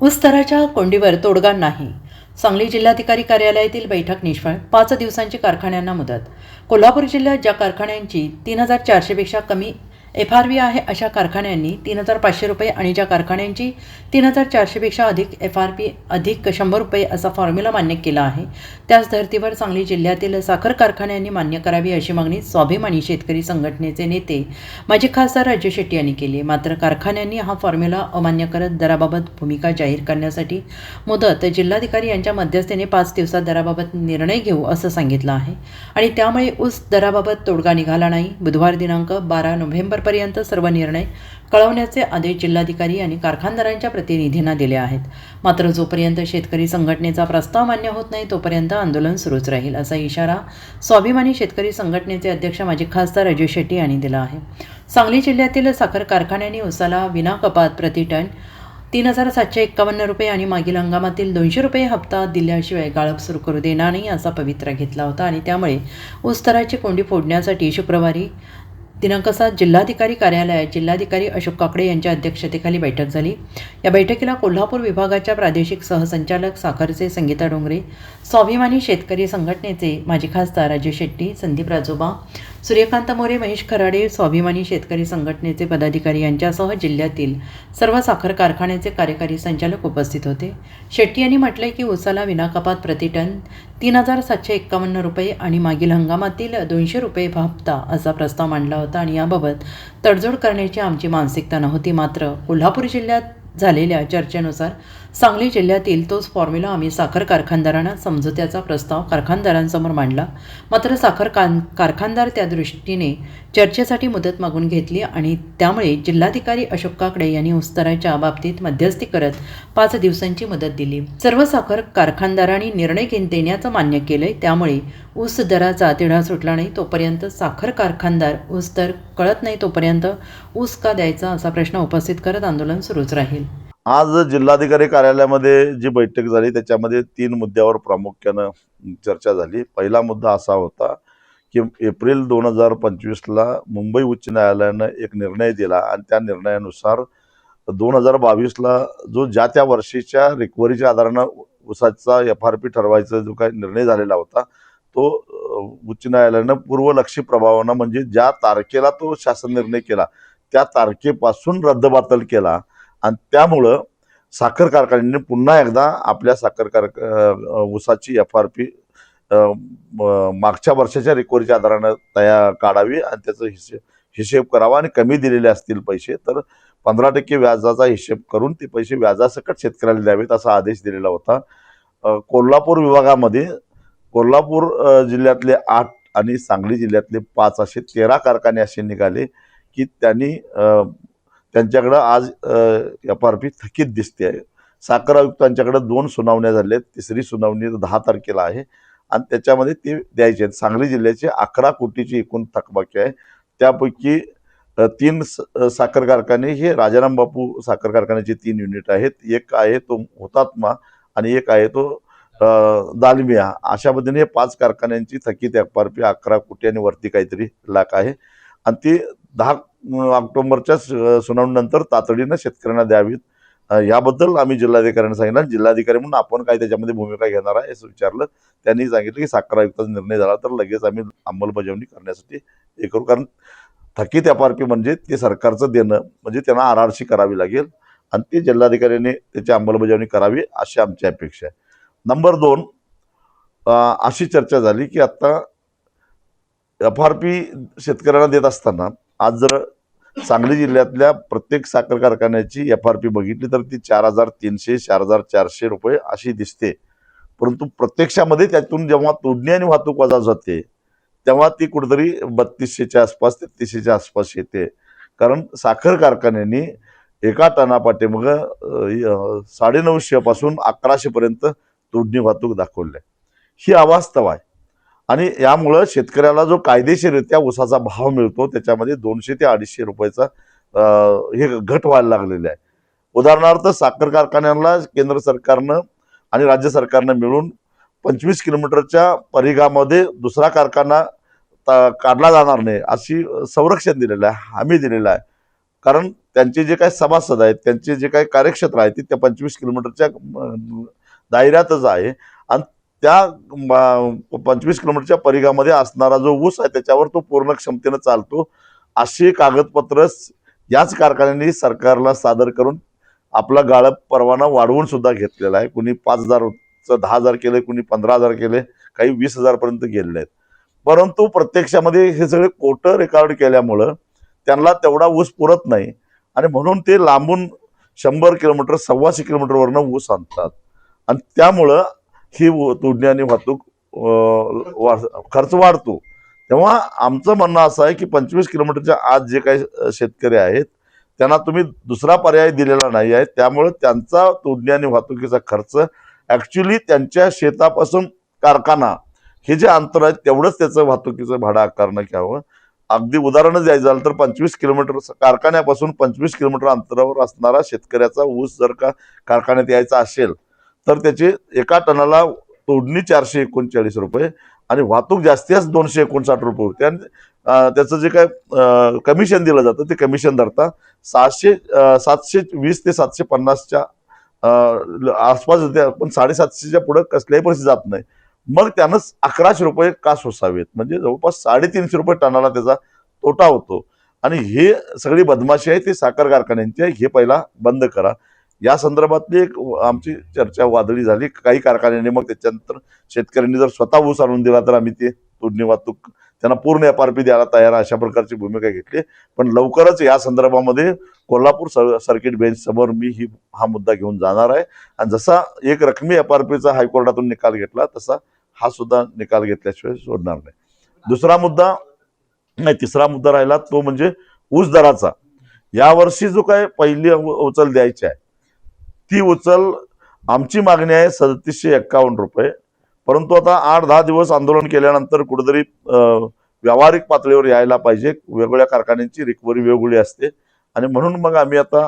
ऊस दराच्या कोंडीवर तोडगा नाही. सांगली जिल्हाधिकारी कार्यालयातील बैठक निष्फळ. पाच दिवसांची कारखान्यांना मुदत. कोल्हापूर जिल्ह्यात ज्या कारखान्यांची तीन हजार चारशेपेक्षा कमी एफ आर व्ही आहे अशा कारखान्यांनी तीन हजार पाचशे रुपये आणि ज्या कारखान्यांची तीन हजार चारशेपेक्षा अधिक एफ आर पी अधिक शंभर रुपये असा फॉर्म्युला मान्य केला आहे त्याच धर्तीवर सांगली जिल्ह्यातील साखर कारखान्यांनी मान्य करावी अशी मागणी स्वाभिमानी शेतकरी संघटनेचे नेते माजी खासदार राजू शेट्टी यांनी केली. मात्र कारखान्यांनी हा फॉर्म्युला अमान्य करत दराबाबत भूमिका जाहीर करण्यासाठी मुदत जिल्हाधिकारी यांच्या मध्यस्थीने पाच दिवसात दराबाबत निर्णय घेऊ असं सांगितलं आहे आणि त्यामुळे ऊस दराबाबत तोडगा निघाला नाही. बुधवार दिनांक बारा नोव्हेंबर नोव्हेंबरपर्यंत सर्व निर्णय कळवण्याचे आदेश जिल्हाधिकारी आणि कारखानदारांच्या प्रतिनिधींना दिले आहेत. मात्र जोपर्यंत शेतकरी संघटनेचा प्रस्ताव मान्य होत नाही तोपर्यंत आंदोलन सुरूच राहील असा इशारा स्वाभिमानी शेतकरी संघटनेचे अध्यक्ष माजी खासदार राजू शेट्टी यांनी दिला आहे. सांगली जिल्ह्यातील साखर कारखान्यांनी उसाला विना कपात प्रति टन तीन हजार सातशे एक्कावन्न रुपये आणि मागील हंगामातील दोनशे रुपये हप्ता दिल्याशिवाय गाळप सुरू करू देणार नाही असा पवित्रा घेतला होता आणि त्यामुळे ऊस कोंडी फोडण्यासाठी शुक्रवारी दिनांक सात जिल्हाधिकारी कार्यालयात जिल्हाधिकारी अशोक काकडे यांच्या अध्यक्षतेखाली बैठक झाली. या बैठकीला कोल्हापूर विभागाच्या प्रादेशिक सहसंचालक साखरचे संगीता डोंगरे स्वाभिमानी शेतकरी संघटनेचे माजी खासदार राजू शेट्टी संदीप राजोबा सूर्यकांत मोरे महेश खराडे स्वाभिमानी शेतकरी संघटनेचे पदाधिकारी यांच्यासह जिल्ह्यातील सर्व साखर कारखान्याचे कार्यकारी संचालक उपस्थित होते. शेट्टी यांनी म्हटले की उसाला विनाकपात प्रतिटन तीन हजार सातशे एक्कावन्न रुपये आणि मागील हंगामातील दोनशे रुपये हप्ता असा प्रस्ताव मांडला होता आणि याबाबत तडजोड करण्याची आमची मानसिकता नव्हती. मात्र कोल्हापूर जिल्ह्यात झालेल्या चर्चेनुसार सांगली जिल्ह्यातील तोच फॉर्म्युला आम्ही साखर कारखानदारांना समजत्याचा प्रस्ताव कारखानदारांसमोर मांडला. मात्र साखर कान कारखानदार त्या दृष्टीने चर्चेसाठी मुदत मागून घेतली आणि त्यामुळे जिल्हाधिकारी अशोक काकडे यांनी उस्तराच्या बाबतीत मध्यस्थी करत पाच दिवसांची मदत दिली. सर्व साखर कारखानदारांनी निर्णय घेऊन देण्याचं मान्य केलंय. त्यामुळे ऊस दराचा तिढा सुटला नाही तोपर्यंत साखर कारखानदार ऊस दर कळत नाही तोपर्यंत ऊस का द्यायचा असा प्रश्न उपस्थित करत आंदोलन सुरूच राहील. आज जिल्हाधिकारी कार्यालयामध्ये जी बैठक झाली त्याच्यामध्ये तीन मुद्द्यावर प्रामुख्यानं चर्चा झाली. पहिला मुद्दा असा होता की एप्रिल दोन हजार पंचवीसला मुंबई उच्च न्यायालयानं एक निर्णय दिला आणि त्या निर्णयानुसार दोन हजार बावीसला जो ज्या त्या वर्षीच्या रिकव्हरीच्या आधारानं ऊसाचा एफ आर पी ठरवायचा जो काही निर्णय झालेला होता तो उच्च न्यायालयानं पूर्वलक्षी प्रभावानं म्हणजे ज्या तारखेला तो शासन निर्णय केला त्या तारखेपासून रद्दबातल केला आणि त्यामुळं साखर कारखान्यांनी पुन्हा एकदा आपल्या साखर कार ऊसाची एफ आर पी मागच्या वर्षाच्या रिकव्हरीच्या आधारानं तया काढावी आणि त्याचं हिशेब हिशेब करावा आणि कमी दिलेले असतील पैसे तर पंधरा टक्के व्याजाचा हिशेब करून ते पैसे व्याजासकट शेतकऱ्याला द्यावेत असा आदेश दिलेला होता. कोल्हापूर विभागामध्ये कोल्हापूर जिल्ह्यातले आठ आणि सांगली जिल्ह्यातले पाच असे तेरा कारखाने असे निघाले की त्यांनी त्यांच्याकडं आज एफ आर पी थकीत दिसते. आहे साखर आयुक्तांच्याकडे दोन सुनावण्या झाल्या आहेत तिसरी सुनावणी दहा तारखेला आहे आणि त्याच्यामध्ये ते द्यायचे आहेत. सांगली जिल्ह्याचे अकरा कोटीची एकूण थकबाकी आहे. त्यापैकी तीन स- साखर कारखाने हे राजाराम बापू साखर कारखान्याचे तीन युनिट आहेत. एक आहे तो हुतात्मा आणि एक आहे तो दालमिया अशा पद्धतीने हे पाच कारखान्यांची थकीत एफ अकरा कोटी आणि वरती काहीतरी लाख आहे. आणि ती दहा ऑक्टोबरच्या सु- सुनावणीनंतर तातडीनं शेतकऱ्यांना द्यावीत. याबद्दल आम्ही जिल्हाधिकाऱ्यांना सांगितलं. जिल्हाधिकारी म्हणून आपण काय त्याच्यामध्ये भूमिका घेणार आहे असं विचारलं. त्यांनी सांगितलं की साखर आयुक्ताचा निर्णय झाला तर लगेच आम्ही अंमलबजावणी करण्यासाठी हे करू. कारण थकीत एफ आर पी म्हणजे ते सरकारचं देणं म्हणजे त्यांना आर आर सी करावी लागेल. आणि ते जिल्हाधिकाऱ्यांनी त्याची अंमलबजावणी करावी अशी आमची अपेक्षा आहे. नंबर दोन अशी चर्चा झाली की आत्ता एफ आर पी शेतकऱ्यांना देत असताना आज जर सांगली जिल्ह्यातल्या प्रत्येक साखर कारखान्याची एफ आर पी बघितली तर ती चार हजार तीनशे चार हजार चारशे रुपये अशी दिसते. परंतु प्रत्यक्षामध्ये त्यातून जेव्हा तोडणी आणि वाहतूक वजा जाते तेव्हा ती कुठेतरी बत्तीसशेच्या आसपास तेहतीसशेच्या आसपास येते. कारण साखर कारखान्यांनी एका टनापाठी मग साडेनऊशे अकराशेपर्यंत पर्यंत तोडणी वाहतूक दाखवली आहे ही अवास्तव आहे आणि यामुळं शेतकऱ्याला जो कायदेशीररित्या ऊसाचा भाव मिळतो त्याच्यामध्ये दोनशे ते अडीचशे रुपयाचा हे घट व्हायला लागलेले आहे. उदाहरणार्थ साखर कारखान्यांना केंद्र सरकारनं आणि राज्य सरकारनं मिळून पंचवीस किलोमीटरच्या परिघामध्ये दुसरा कारखाना काढला जाणार नाही अशी संरक्षण दिलेलं आहे हमी दिलेलं आहे. कारण त्यांचे जे काही सभासद आहेत त्यांचे जे काही कार्यक्षेत्र आहे ते त्या पंचवीस किलोमीटरच्या दायऱ्यातच आहे. आणि त्या पंचवीस किलोमीटरच्या परिघामध्ये असणारा जो ऊस आहे त्याच्यावर तो पूर्ण क्षमतेनं चालतो. अशी कागदपत्र याच कारखान्यांनी सरकारला सादर करून आपला गाळप परवाना वाढवून सुद्धा घेतलेला आहे. कुणी पाच हजारचं दहा हजार केले कुणी पंधरा हजार केले काही वीस हजारपर्यंत गेलेले आहेत. परंतु प्रत्यक्षामध्ये हे सगळे कोटं रेकॉर्ड केल्यामुळं त्यांना तेवढा ऊस पुरत नाही. आणि म्हणून ते लांबून शंभर किलोमीटर सव्वाशे किलोमीटरवरनं ऊस आणतात. आणि त्यामुळं ही व- तोडणी आणि वाहतूक वा- खर्च वाढतो. तेव्हा आमचं म्हणणं असं आहे की पंचवीस किलोमीटरच्या आत जे काही शेतकरी आहेत त्यांना तुम्ही दुसरा पर्याय दिलेला नाही आहे. त्यामुळं त्यांचा तोडणी आणि वाहतुकीचा खर्च ॲक्च्युली त्यांच्या शेतापासून कारखाना हे जे अंतर आहे तेवढंच त्याचं वाहतुकीचं भाडं आकारणं घ्यावं अगदी उदाहरणच द्यायचं झालं तर पंचवीस किलोमीटर कारखान्यापासून पंचवीस किलोमीटर अंतरावर असणारा शेतकऱ्याचा ऊस जर का कारखान्यात यायचा असेल तर त्याचे एका टनाला तोडणी चारशे एकोणचाळीस रुपये आणि वाहतूक जास्तीच दोनशे एकोणसाठ रुपये होते. आणि त्याचं जे काय कमिशन दिलं जातं ते कमिशन धरता सहाशे सातशे वीस ते सातशे पन्नासच्या आसपास होते. पण साडेसातशेच्या पुढं कसल्याही परिस्थिती जात नाही. मग त्यानंच अकराशे रुपये का सोसावेत? म्हणजे जवळपास साडेतीनशे रुपये टनाला त्याचा तोटा होतो. आणि हे सगळी बदमाशी आहे ती साखर कारखान्यांची आहे हे पहिला बंद करा. या संदर्भातली एक आमची चर्चा वादळी झाली. काही कारखान्याने मग त्याच्यानंतर शेतकऱ्यांनी जर स्वतः ऊस आणून दिला तर आम्ही ते तोडणी वाहतूक त्यांना पूर्ण एफ आर पी द्यायला तयार आहे, अशा प्रकारची भूमिका घेतली. पण लवकरच या संदर्भामध्ये कोल्हापूर सर- सर्किट बेंच समोर मी ही हा मुद्दा घेऊन जाणार आहे. आणि जसा एक रकमी एफ आर पीचा हायकोर्टातून निकाल घेतला तसा हा सुद्धा निकाल घेतल्याशिवाय सोडणार नाही. दुसरा मुद्दा नाही तिसरा मुद्दा राहिला तो म्हणजे ऊस दराचा. यावर्षी जो काय पहिली उचल द्यायची आहे ती उचल. आमची मागणी आहे सदतीसशे एक्कावन्न रुपये. परंतु आता आठ दहा दिवस आंदोलन केल्यानंतर कुठेतरी व्यावहारिक पातळीवर यायला पाहिजे. वेगवेगळ्या कारखान्यांची रिकव्हरी वेगवेगळी असते. आणि म्हणून मग आम्ही आता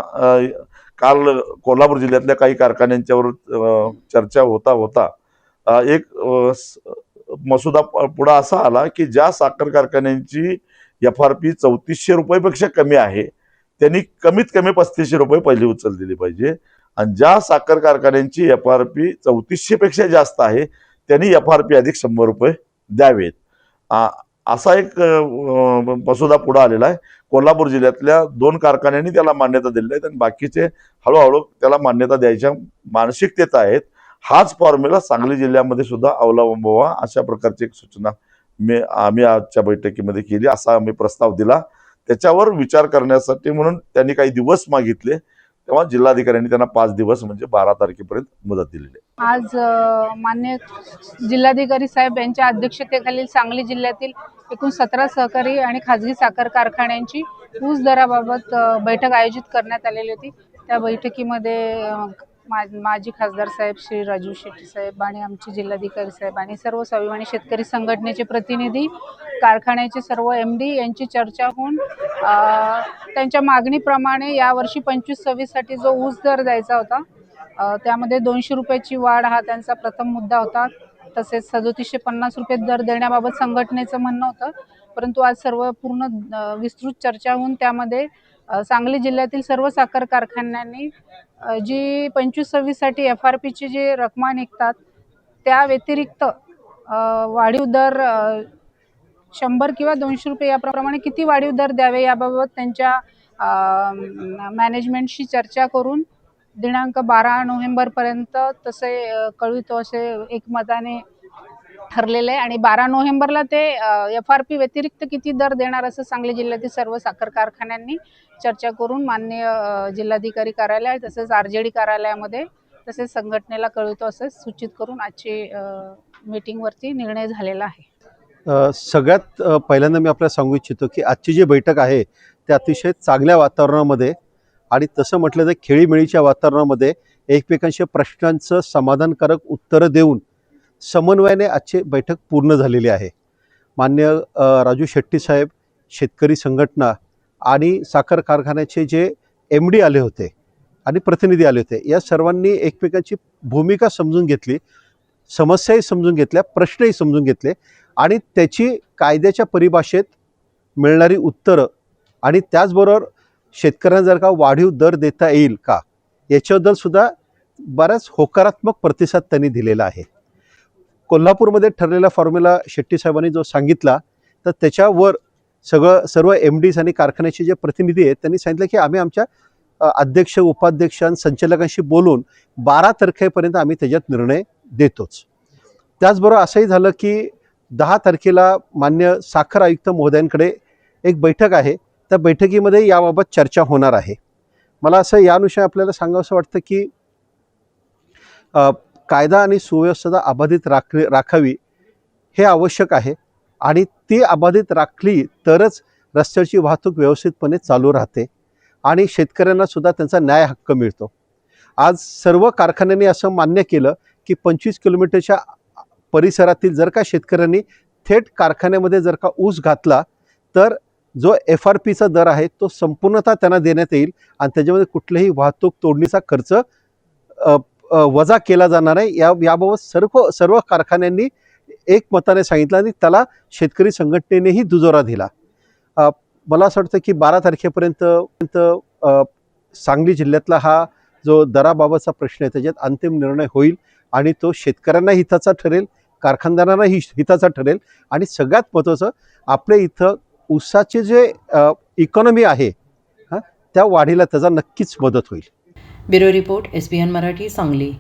काल कोल्हापूर जिल्ह्यातल्या काही कारखान्यांच्यावर चर्चा होता होता. एक स- मसुदा पुढा असा आला की ज्या साखर कारखान्यांची एफ आर पी चौतीसशे रुपयेपेक्षा कमी आहे त्यांनी कमीत कमी पस्तीसशे रुपये पहिली उचल दिली पाहिजे. आणि ज्या साखर कारखान्यांची एफ आर पी चौतीसशे पेक्षा जास्त आहे त्यांनी एफ आर पी अधिक शंभर रुपये द्यावेत. असा एक मसुदा पुढे आलेला आहे. कोल्हापूर जिल्ह्यातल्या दोन कारखान्यांनी त्याला मान्यता दिलेली आहे आणि बाकीचे हळूहळू त्याला मान्यता द्यायच्या मानसिकतेत आहेत. हाच फॉर्म्युला सांगली जिल्ह्यामध्ये सुद्धा अवलंबवा अशा प्रकारची एक सूचना मी आम्ही आजच्या बैठकीमध्ये केली असा आम्ही प्रस्ताव दिला. त्याच्यावर विचार करण्यासाठी म्हणून त्यांनी काही दिवस मागितले. तेव्हा जिल्हाधिकाऱ्यांनी त्यांना पाच दिवस म्हणजे बारा तारखेपर्यंत मुदत दिलेली आहे. आज मान्य जिल्हाधिकारी साहेब यांच्या अध्यक्षतेखालील सांगली जिल्ह्यातील एकूण सतरा सहकारी आणि खाजगी साखर कारखान्यांची ऊस दराबाबत बैठक आयोजित करण्यात आलेली होती. त्या बैठकीमध्ये मा- माजी खासदार साहेब श्री राजू शेट्टी साहेब आणि आमचे जिल्हाधिकारी साहेब आणि सर्व स्वाभिमानी शेतकरी संघटनेचे प्रतिनिधी कारखान्याचे सर्व एम डी यांची चर्चा होऊन त्यांच्या मागणीप्रमाणे यावर्षी पंचवीस सव्वीससाठी जो ऊस दर द्यायचा होता त्यामध्ये दोनशे रुपयाची वाढ हा त्यांचा प्रथम मुद्दा होता. तसेच सदोतीसशे पन्नास रुपये दर देण्याबाबत संघटनेचं म्हणणं होतं. परंतु आज सर्व पूर्ण विस्तृत चर्चा होऊन त्यामध्ये सांगली जिल्ह्यातील सर्व साखर कारखान्यांनी जी पंचवीस सव्वीससाठी एफ आर पीची जी रकमा निघतात त्या व्यतिरिक्त वाढीव दर शंभर किंवा दोनशे रुपये याप्रमाणे किती वाढीव दर द्यावे याबाबत त्यांच्या मॅनेजमेंटशी चर्चा करून दिनांक बारा नोव्हेंबरपर्यंत तसे कळवितो असे एकमताने ठरलेले आहे. आणि बारा नोव्हेंबरला ते एफ आर पी व्यतिरिक्त किती दर देणार असं सांगली जिल्ह्यातील सर्व साखर कारखान्यांनी चर्चा करून मान्य जिल्हाधिकारी कार्यालय तसेच आर जे डी कार्यालयामध्ये तसेच संघटनेला कळवितो असं सूचित करून आजची मीटिंगवरती निर्णय झालेला आहे. सगळ्यात पहिल्यांदा मी आपल्याला सांगू इच्छितो की आजची जी बैठक आहे ते अतिशय चांगल्या वातावरणामध्ये आणि तसं म्हटलं तर खेळीमेळीच्या वातावरणामध्ये एकमेकांच्या प्रश्नांचं समाधानकारक उत्तरं देऊन समन्वयाने आजची बैठक पूर्ण झालेली आहे. मान्य राजू शेट्टी साहेब शेतकरी संघटना आणि साखर कारखान्याचे जे एम डी आले होते आणि प्रतिनिधी आले होते या सर्वांनी एकमेकांची भूमिका समजून घेतली समस्याही समजून घेतल्या प्रश्नही समजून घेतले. आणि त्याची कायद्याच्या परिभाषेत मिळणारी उत्तरं आणि त्याचबरोबर शेतकऱ्यांना जर का वाढीव दर देता येईल का याच्याबद्दल सुद्धा बराच होकारात्मक प्रतिसाद त्यांनी दिलेला आहे. कोल्हापूरमध्ये ठरलेला फॉर्म्युला शेट्टी साहेबांनी जो सांगितला तर त्याच्यावर सगळं सर्व एम डीज आणि कारखान्याचे जे प्रतिनिधी आहेत त्यांनी सांगितलं की आम्ही आमच्या अध्यक्ष उपाध्यक्ष आणि संचालकांशी बोलून बारा तारखेपर्यंत आम्ही त्याच्यात निर्णय देतोच. त्याचबरोबर असंही झालं की दहा तारखेला मान्य साखर आयुक्त महोदयांकडे एक बैठक आहे. त्या बैठकीमध्ये याबाबत चर्चा होणार आहे. मला असं या आपल्याला सांगावंसं वाटतं की कायदा आणि सुव्यवस्था अबाधित राख राखावी हे आवश्यक आहे आणि ती अबाधित राखली तरच रस्त्याची वाहतूक व्यवस्थितपणे चालू राहते आणि शेतकऱ्यांनासुद्धा त्यांचा न्याय हक्क मिळतो. आज सर्व कारखान्यांनी असं मान्य केलं की पंचवीस किलोमीटरच्या परिसरातील जर का शेतकऱ्यांनी थेट कारखान्यामध्ये जर का ऊस घातला तर जो एफ आर पीचा दर आहे तो संपूर्णतः त्यांना देण्यात येईल आणि त्याच्यामध्ये कुठलेही वाहतूक तोडणीचा खर्च वजा केला जाणार आहे या याबाबत सर्व सर्व कारखान्यांनी एकमताने सांगितलं आणि त्याला शेतकरी संघटनेनेही दुजोरा दिला. मला असं वाटतं की बारा तारखेपर्यंत पर्यंत, सांगली जिल्ह्यातला हा जो दराबाबतचा प्रश्न आहे त्याच्यात अंतिम निर्णय होईल. आणि तो शेतकऱ्यांना हिताचा ठरेल कारखानदारांनाही हिताचा ठरेल आणि सगळ्यात महत्त्वाचं आपल्या इथं ऊसाचे जे इकॉनॉमी आहे हां त्या वाढीला त्याचा नक्कीच मदत होईल. Bureau report S B N Marathi Sangli.